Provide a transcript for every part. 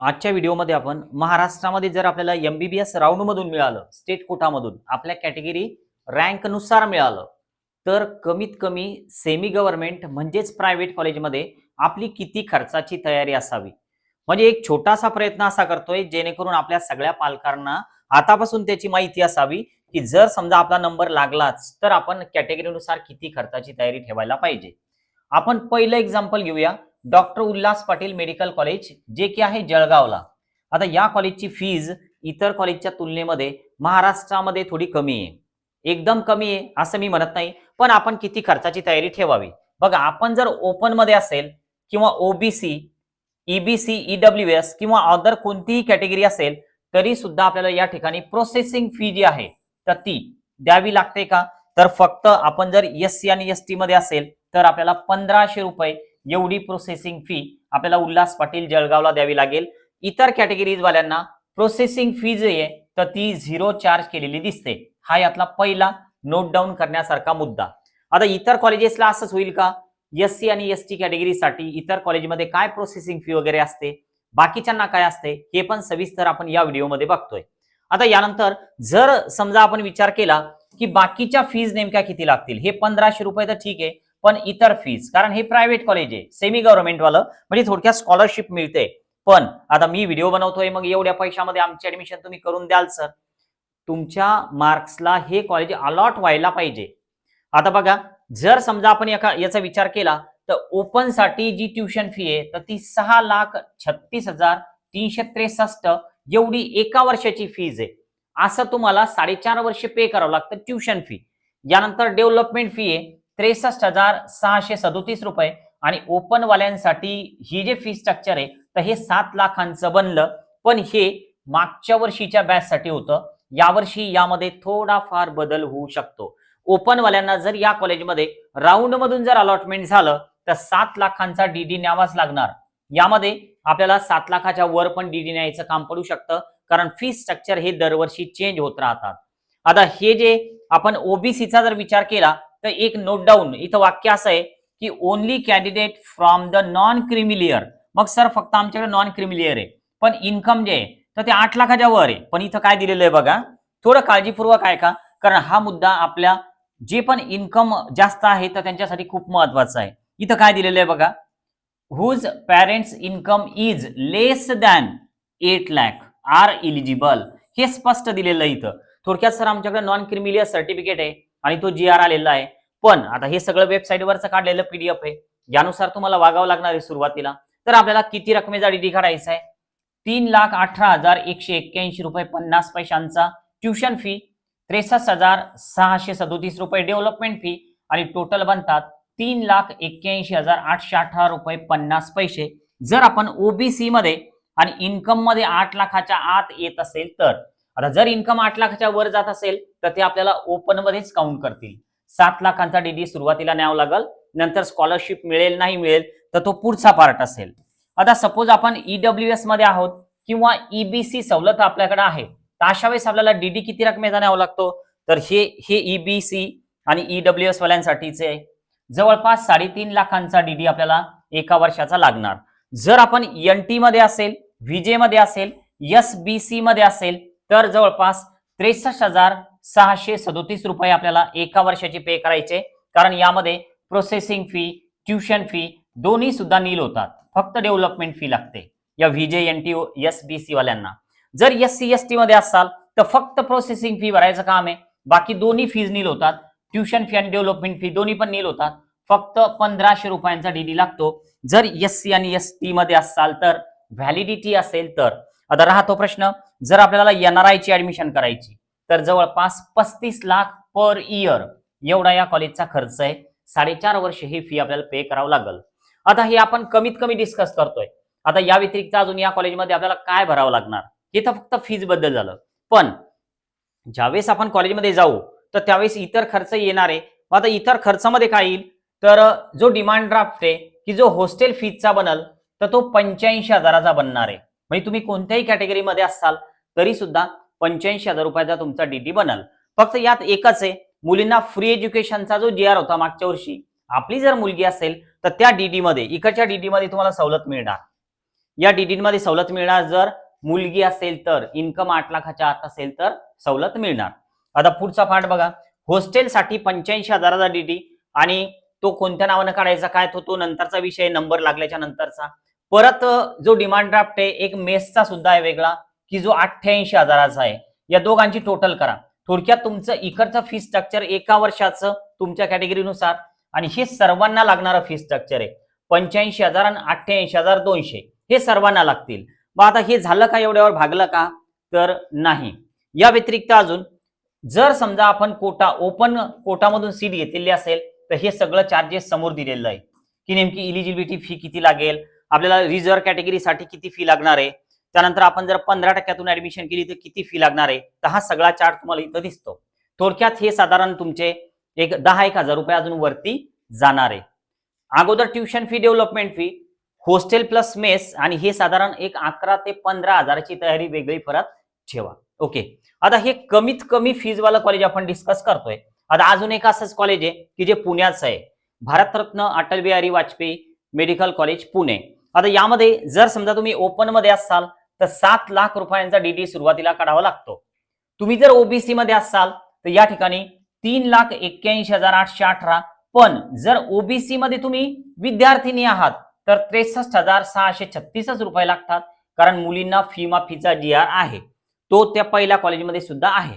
आजच्या व्हिडिओमध्ये आपण महाराष्ट्रामध्ये जर आपल्याला एमबीबीएस राऊंडमधून मिळालं स्टेट कोटामधून आपल्या कॅटेगरी रँकनुसार मिळालं तर कमीत कमी सेमी गव्हर्नमेंट म्हणजेच प्रायव्हेट कॉलेजमध्ये आपली किती खर्चाची तयारी असावी? म्हणजे एक छोटासा प्रयत्न असा करतोय जेणेकरून आपल्या सगळ्या पालकांना आतापासून त्याची माहिती असावी की जर समजा आपला नंबर लागलाच तर आपण कॅटेगरीनुसार किती खर्चाची तयारी ठेवायला पाहिजे. आपण पहिलं एक्झाम्पल घेऊया. Doctor Ulhas Patil medical college जे की आहे जळगावला. आता या कॉलेजची फीज इतर कॉलेजच्या तुलनेमध्ये महाराष्ट्रामध्ये थोडी कमी आहे. एकदम कमी आहे असं मी म्हणत नाही. पण आपण किती खर्चाची तयारी ठेवावी? बघा आपण जर ओपनमध्ये असेल किंवा ओबीसी ईबीसी ईडब्ल्यू एस किंवा अदर कोणतीही कॅटेगरी असेल तरी सुद्धा आपल्याला या ठिकाणी प्रोसेसिंग फी जी आहे तर ती द्यावी लागते का? तर फक्त आपण जर एस सी आणि एस टी मध्ये असेल तर आपल्याला पंधराशे रुपये एवढी प्रोसेसिंग फी आपल्याला उल्हास पाटील जळगावला द्यावी लागेल. इतर कॅटेगरीज वाल्यांना प्रोसेसिंग फी जी आहे तर ती झिरो चार्ज केलेली दिसते. हा यातला पहिला नोट डाऊन करण्यासारखा मुद्दा. आता इतर कॉलेजेसला असंच होईल का? एस सी आणि एस टी कॅटेगरीसाठी इतर कॉलेजमध्ये काय प्रोसेसिंग फी वगैरे असते? बाकीच्यांना काय असते? हे पण सविस्तर आपण या व्हिडिओमध्ये बघतोय. आता यानंतर जर समजा आपण विचार केला की बाकीच्या फीज नेमक्या किती लागतील? हे पंधराशे रुपये तर ठीक आहे. पण इतर फीज कारण हे प्रायव्हेट कॉलेज आहे सेमी गव्हर्नमेंटवालं म्हणजे थोडक्यात स्कॉलरशिप मिळते. पण आता मी व्हिडिओ बनवतोय मग एवढ्या पैशामध्ये आमची ऍडमिशन तुम्ही करून द्याल सर तुमच्या मार्क्सला हे कॉलेज अलॉट व्हायला पाहिजे. आता बघा जर समजा आपण एका याचा विचार केला तर ओपनसाठी जी ट्युशन फी आहे तर ती सहा लाख छत्तीस हजार तीनशे त्रेसष्ट एवढी एका वर्षाची फीज आहे. असं तुम्हाला साडेचार वर्ष पे करावं लागतं ट्युशन फी यानंतर डेव्हलपमेंट फी आहे त्रेसष्ट हजार सहाशे सदोतीस रुपये. आणि ओपन वाल्यांसाठी ही जे फी स्ट्रक्चर आहे तर हे सात लाखांचं बनलं. पण हे मागच्या वर्षीच्या बॅचसाठी होतं. यावर्षी यामध्ये थोडाफार बदल होऊ शकतो. ओपन वाल्यांना जर या कॉलेजमध्ये राऊंड मधून जर अलॉटमेंट झालं तर सात लाखांचा डीडी न्यावाच लागणार. यामध्ये आपल्याला सात लाखाच्या वर पण डीडी न्यायचं काम पडू शकतं. कारण फी स्ट्रक्चर हे दरवर्षी चेंज होत राहतात. आता हे जे आपण ओबीसीचा जर विचार केला तर एक नोट डाऊन इथं वाक्य असं आहे की only candidate from the non creamy layer मग सर फक्त आमच्याकडे नॉन क्रिमिलियर आहे. पण इन्कम जे आहे तर ते आठ लाखाच्या वर आहे. पण इथं काय दिलेलं आहे बघा. थोडं काळजीपूर्वक आहे का कारण हा मुद्दा आपल्या जे पण इन्कम जास्त आहे तर त्यांच्यासाठी खूप महत्त्वाचा आहे. इथं काय दिलेलं आहे बघा. Whose parents income is less than eight lakh are eligible हे स्पष्ट दिलेलं आहे इथं. थोडक्यात सर आमच्याकडे नॉन क्रिमिलियर सर्टिफिकेट आहे. आणि तो जी आर आलेला आहे. पण आता हे सगळं वेबसाईटवरचं काढलेलं पीडीएफ आहे. यानुसार तुम्हाला वागावं लागणार आहे सुरुवातीला. तर आपल्याला किती रकमेचा डीडी काढायचा आहे? तीन लाख अठरा हजार एकशे एक्क्याऐंशी रुपये पन्नास पैशांचा ट्युशन फी त्रेसष्ट हजार सहाशे सदोतीस रुपये डेव्हलपमेंट फी आणि टोटल बनतात तीन लाख एक्क्याऐंशी हजार आठशे अठरा रुपये पन्नास पैसे. जर आपण ओबीसी मध्ये आणि इन्कममध्ये आठ लाखाच्या आत येत असेल तर आता जर इन्कम आठ लाखाच्या वर जात असेल तर ते आपल्याला ओपन मध्येच काउंट करतील. सात लाखांचा डीडी सुरुवातीला न्यावं लागल. नंतर स्कॉलरशिप मिळेल नाही मिळेल तर तो पुढचा पार्ट असेल. आता सपोज आपण ईडब्ल्यू एसमध्ये आहोत किंवा ईबीसी सवलत आपल्याकडे आहे तर अशा वेळेस आपल्याला डीडी किती रकमेचा न्यावा लागतो? तर हे हे ईबीसी आणि ईडब्ल्यू एस वाल्यांसाठीचे जवळपास साडेतीन लाखांचा डीडी आपल्याला एका वर्षाचा लागणार. जर आपण एन टी मध्ये असेल व्हीजे मध्ये असेल एस बी सी मध्ये असेल तर जवळपास त्रेसष्ट हजार सहाशे सदोतीस रुपये आपल्याला एका वर्षाची पे करायचे. कारण यामध्ये प्रोसेसिंग फी ट्युशन फी दोन्ही सुद्धा नील होतात. फक्त डेव्हलपमेंट फी लागते. या VJ N T S B C वाल्यांना. जर एस सी एस टी मध्ये असाल तर फक्त प्रोसेसिंग फी भरायचं काम आहे. बाकी दोन्ही फीज नील होतात. ट्युशन फी आणि डेव्हलपमेंट फी दोन्ही पण नील होतात. फक्त पंधराशे रुपयांचा डीडी लागतो. जर एस सी आणि एस टी मध्ये असाल तर व्हॅलिडिटी असेल तर. आता राहतो प्रश्न. जर आपल्याला एन आर आय ची ऍडमिशन करायची तर जवळपास पस्तीस लाख पर इयर एवढा या कॉलेजचा खर्च आहे. साडेचार वर्ष ही फी आपल्याला पे करावं लागल. आता हे आपण कमीत कमी डिस्कस करतोय. आता या व्यतिरिक्त अजून या कॉलेजमध्ये आपल्याला काय भरावं लागणार? हे तर फक्त फीजबद्दल झालं. पण ज्यावेळेस आपण कॉलेजमध्ये जाऊ तर त्यावेळेस इतर खर्च येणार आहे. आता इतर खर्चामध्ये काय येईल? तर जो डिमांड ड्राफ्ट आहे की जो हॉस्टेल फीजचा बनल तर तो पंच्याऐंशी हजाराचा बनणार आहे. म्हणजे तुम्ही कोणत्याही कॅटेगरीमध्ये असाल तरी सुद्धा पंच्याऐंशी हजार रुपयाचा तुमचा डीडी बनल. फक्त यात एकच आहे मुलींना फ्री एज्युकेशनचा जो जी आर होता मागच्या वर्षी आपली जर मुलगी असेल तर त्या डीडी मध्ये इकडच्या डीडी मध्ये तुम्हाला सवलत मिळणार. या डीडी मध्ये सवलत मिळणार जर मुलगी असेल तर इन्कम आठ लाखाच्या आत असेल तर सवलत मिळणार. आता पुढचा पाठ बघा हॉस्टेलसाठी पंच्याऐंशी हजाराचा डीडी आणि तो कोणत्या नावानं काढायचा काय तो तो नंतरचा विषय नंबर लागल्याच्या नंतरचा. परत जो डिमांड ड्राफ्ट आहे एक मेसचा सुद्धा आहे वेगळा. की जो अठ्ठ्याऐंशी हजाराचा आहे या दोघांची टोटल करा. थोडक्यात तुमचं इकडचं फी स्ट्रक्चर एका वर्षाचं तुमच्या कॅटेगरीनुसार आणि हे सर्वांना लागणारं फी स्ट्रक्चर आहे. पंच्याऐंशी हजार आणि अठ्ठ्याऐंशी हजार दोनशे हे सर्वांना लागतील. मग आता हे झालं का एवढ्यावर? भागलं का? तर नाही. या व्यतिरिक्त अजून जर समजा आपण कोटा ओपन कोटामधून सीट घेतलेली असेल तर हे सगळं चार्जेस समोर दिलेलं आहे. की नेमकी इलिजिबिलिटी फी किती लागेल? आपल्याला रिझर्व्ह कॅटेगरीसाठी किती फी लागणार आहे? त्यानंतर आपण जर पंधरा टक्क्यातून ऍडमिशन केली तर किती फी लागणार आहे? तर हा सगळा चार्ट तुम्हाला इथं दिसतो. थोडक्यात हे साधारण तुमचे एक दहा एक हजार रुपये अजून वरती जाणार आहे. अगोदर tuition fee development fee hostel plus mess आणि हे साधारण एक अकरा ते पंधरा हजाराची तयारी वेगळी परत ठेवा. ओके आता हे कमीत कमी फीजवालं कॉलेज आपण डिस्कस करतोय. आता अजून एक असंच कॉलेज आहे की जे पुण्याचं आहे. Bharat Ratna Atal Bihari Vajpayee medical college Pune. आता यामध्ये जर समजा तुम्ही ओपनमध्ये असाल तर सात लाख रुपयांचा डीडी सुरुवातीला काढावा लागतो. तुम्ही जर ओबीसी मध्ये असाल तर या ठिकाणी तीन लाख एक्क्याऐंशी हजार आठशे अठरा. पण जर ओबीसी मध्ये तुम्ही विद्यार्थिनी आहात तर त्रेसष्ट हजार सहाशे छत्तीसच रुपये लागतात कारण मुलींना फी माफीचा जी आर आहे. तो त्या पहिल्या कॉलेजमध्ये सुद्धा आहे.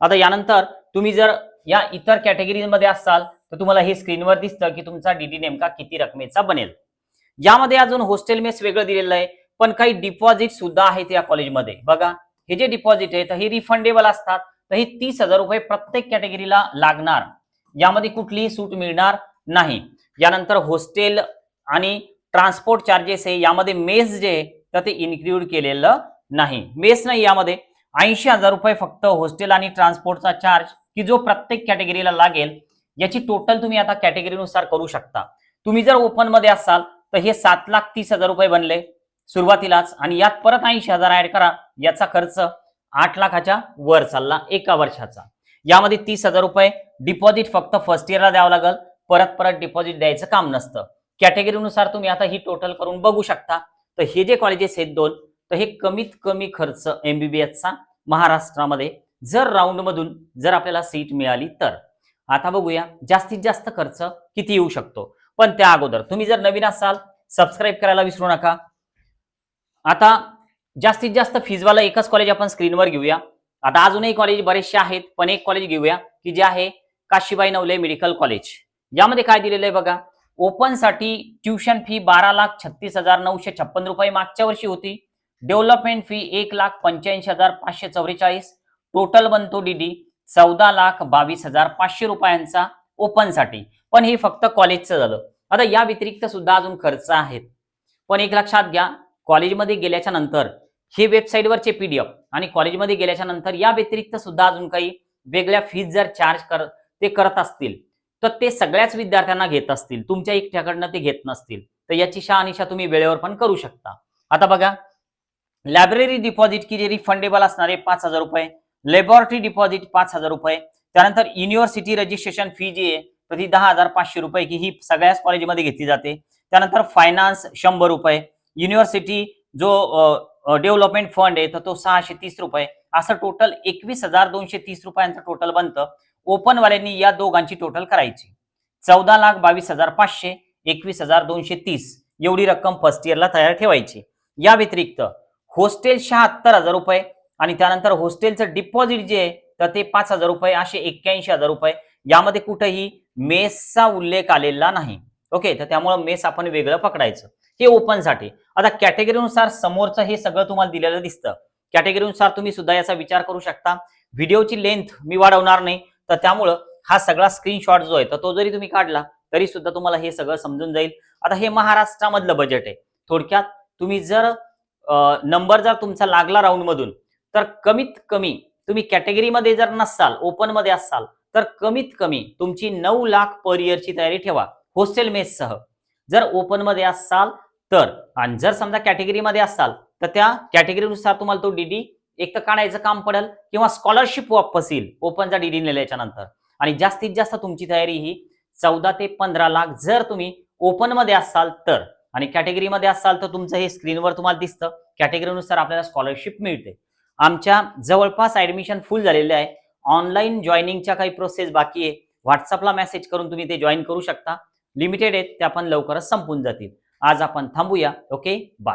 आता यानंतर तुम्ही जर या इतर कॅटेगरीमध्ये असाल तर तुम्हाला हे स्क्रीनवर दिसतं की तुमचा डीडी नेमका किती रकमेचा बनेल. यामध्ये अजून हॉस्टेल मेस वेगळं दिलेलं आहे. पण काही डिपॉझिट सुद्धा आहेत या कॉलेजमध्ये बघा हे जे डिपॉझिट आहे तर हे रिफंडेबल असतात. तर हे तीस हजार रुपये प्रत्येक कॅटेगरीला लागणार. यामध्ये कुठलीही सूट मिळणार नाही. यानंतर हॉस्टेल आणि ट्रान्सपोर्ट चार्जेस आहे यामध्ये मेस जे आहे तर ते इन्क्ल्यूड केलेलं नाही. मेस नाही यामध्ये. ऐंशी हजार रुपये फक्त हॉस्टेल आणि ट्रान्सपोर्टचा चार्ज की जो प्रत्येक कॅटेगरीला लागेल याची टोटल तुम्ही आता कॅटेगरीनुसार करू शकता. तुम्ही जर ओपनमध्ये असाल तर हे सात लाख तीस हजार रुपये बनले. सुरुवातीलाच आणि यात परत ऐंशी हजार ऍड करा. याचा खर्च आठ लाखाच्या वर चालला एका वर्षाचा. यामध्ये तीस हजार रुपये डिपॉझिट फक्त फर्स्ट इयरला द्यावं लागल. परत परत डिपॉझिट द्यायचं काम नसतं. कॅटेगरीनुसार तुम्ही आता ही टोटल करून बघू शकता. तर हे जे कॉलेजेस आहेत दोन तर हे कमीत कमी खर्च एमबीबीएसचा महाराष्ट्रामध्ये जर राऊंड मधून जर आपल्याला सीट मिळाली तर. आता बघूया जास्तीत जास्त खर्च किती येऊ शकतो? पण त्या अगोदर तुम्ही जर नवीन असाल सबस्क्राईब करायला विसरू नका. आता जास्तीत जास्त फीजवाला एकच कॉलेज आपण स्क्रीनवर घेऊया. आता अजूनही कॉलेज बरेचसे आहेत पण एक कॉलेज घेऊया की जे आहे काशीबाई नवले मेडिकल कॉलेज यामध्ये काय दिलेलं आहे बघा ओपनसाठी ट्युशन फी बारा लाख छत्तीस हजार नऊशे छप्पन रुपये मागच्या वर्षी होती. डेव्हलपमेंट फी एक लाख पंच्याऐंशी हजार पाचशे चौवेचाळीस टोटल बनतो डीडी चौदा लाख बावीस हजार पाचशे रुपयांचा ओपनसाठी पण हे फक्त कॉलेजचं झालं. आता या व्यतिरिक्त सुद्धा अजून खर्च आहेत. पण एक लक्षात घ्या कॉलेजमध्ये गेल्याच्यानंतर हे वेबसाईटवरचे पीडीएफ आणि कॉलेजमध्ये गेल्याच्यानंतर या व्यतिरिक्त सुद्धा अजून काही वेगळ्या फीज जर चार्ज कर ते करत असतील तर ते सगळ्याच विद्यार्थ्यांना घेत असतील. तुमच्या एकट्याकडनं ते घेत नसतील. तर याची शहानिशा तुम्ही वेळेवर पण करू शकता. आता बघा लायब्ररी डिपॉझिट की जे रिफंडेबल असणारे पाच हजार रुपये लॅबॉरेटरी डिपॉझिट पाच हजार रुपये त्यानंतर युनिव्हर्सिटी रजिस्ट्रेशन फी जी आहे तर ती दहा हजार पाचशे रुपये की ही सगळ्याच कॉलेजमध्ये घेतली जाते. त्यानंतर फायनान्स शंभर रुपये युनिव्हर्सिटी जो डेव्हलपमेंट फंड आहे तर तो सहाशे तीस रुपये. असं टोटल एकवीस हजार दोनशे तीस रुपयांचं टोटल बनतं. ओपन वाल्यांनी या दोघांची टोटल करायची. चौदा लाख बावीस हजार पाचशे एकवीस हजार दोनशे तीस. एवढी रक्कम फर्स्ट इयरला तयार ठेवायची. या व्यतिरिक्त होस्टेल शहात्तर हजार रुपये आणि त्यानंतर होस्टेलचं डिपॉझिट जे आहे तर ते पाच हजार रुपये असे एक्क्याऐंशी हजार रुपये. यामध्ये कुठेही मेसचा उल्लेख आलेला नाही. ओके? तर त्यामुळे मेस आपण वेगळं पकडायचं. हे ओपनसाठी आता कॅटेगरीनुसार समोरचं हे सगळं तुम्हाला दिलेलं दिसतं. कॅटेगरीनुसार तुम्ही सुद्धा याचा विचार करू शकता. व्हिडिओची लेंथ मी वाढवणार नाही. तर त्यामुळं हा सगळा स्क्रीनशॉट जो आहे तर तो जरी तुम्ही काढला तरी सुद्धा तुम्हाला हे सगळं समजून जाईल. आता हे महाराष्ट्रामधलं बजेट आहे. थोडक्यात तुम्ही जर नंबर जर तुमचा लागला राऊंडमधून तर कमीत कमी तुम्ही कॅटेगरीमध्ये जर नसाल ओपनमध्ये असाल तर कमीत कमी तुमची नऊ लाख पर इयरची तयारी ठेवा. हॉस्टेल मेससह जर ओपनमध्ये असाल तर आणि जर समजा कॅटेगरीमध्ये असाल तर त्या कॅटेगरीनुसार तुम्हाला तो डीडी एक तर काढायचं काम पडेल किंवा स्कॉलरशिप वापस येईल ओपनचा डीडी नेल्याच्या नंतर. आणि जास्तीत जास्त तुमची तयारी ही चौदा ते पंधरा लाख जर तुम्ही ओपनमध्ये असाल तर आणि कॅटेगरीमध्ये असाल तर तुमचं हे स्क्रीनवर तुम्हाला दिसतं कॅटेगरीनुसार आपल्याला स्कॉलरशिप मिळते. आमच्या जवळपास ऍडमिशन फुल झालेले आहे. ऑनलाईन जॉईनिंगच्या काही प्रोसेस बाकी आहे. व्हॉट्सअपला मेसेज करून तुम्ही ते जॉईन करू शकता. लिमिटेड आहेत त्या पण लवकरच संपून जातील. आज आपण थांबूया. ओके? बाय